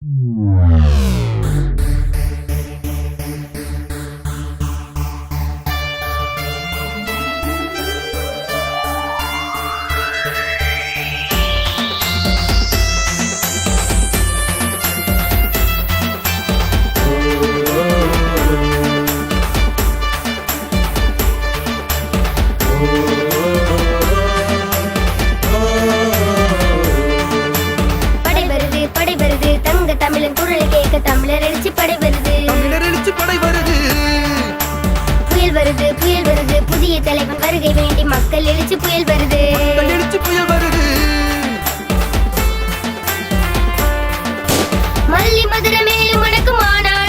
Música வருகை வேண்டி மக்கள் எழுச்சி புயல் வருது. எழுச்சி புயல் வருது. மல்லி மதுரை மேலும் வணக்கம் ஆனால்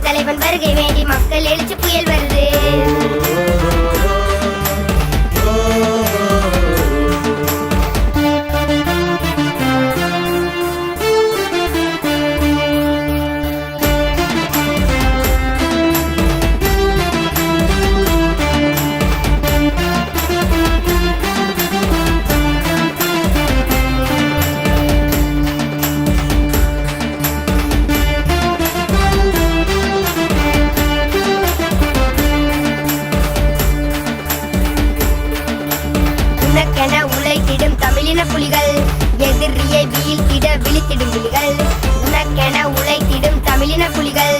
தலைவன் வருகை வேண்டி மக்கள் எழுச்சி புயல் வருது. உனக்கென உழைத்திடும் தமிழின புலிகள். எதிரியை வீழ்த்திட விழித்திடும் புலிகள் உனக்கென உழைத்திடும் தமிழின புலிகள்.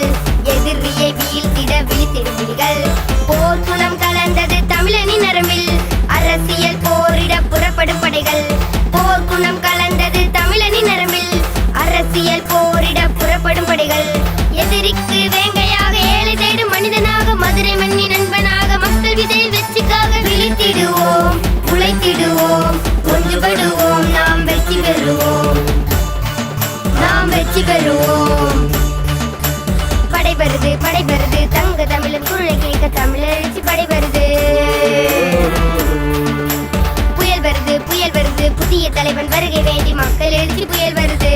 திகழுவோம் படைபெறுது படைபெறுது. தங்க தமிழர் குரலை கேட்க தமிழர் வருது புயல் வருது புயல் வருது. புதிய தலைவன் வருகை வேண்டி மக்கள் எழுச்சி புயல் வருது.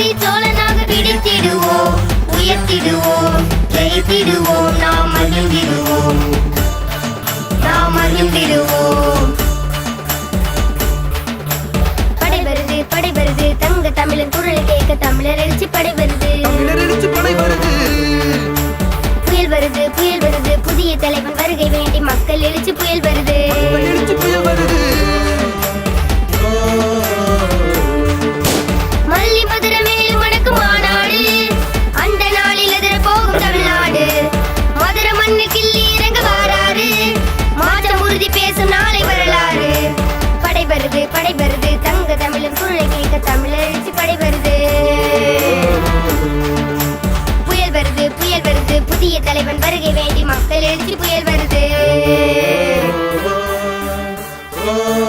வெற்றி தோழனாக பிடித்திடுவோம் உயர்த்திடுவோம் ஜெயித்திடுவோம் நாம் மகிழ்ந்திடுவோம். Oh.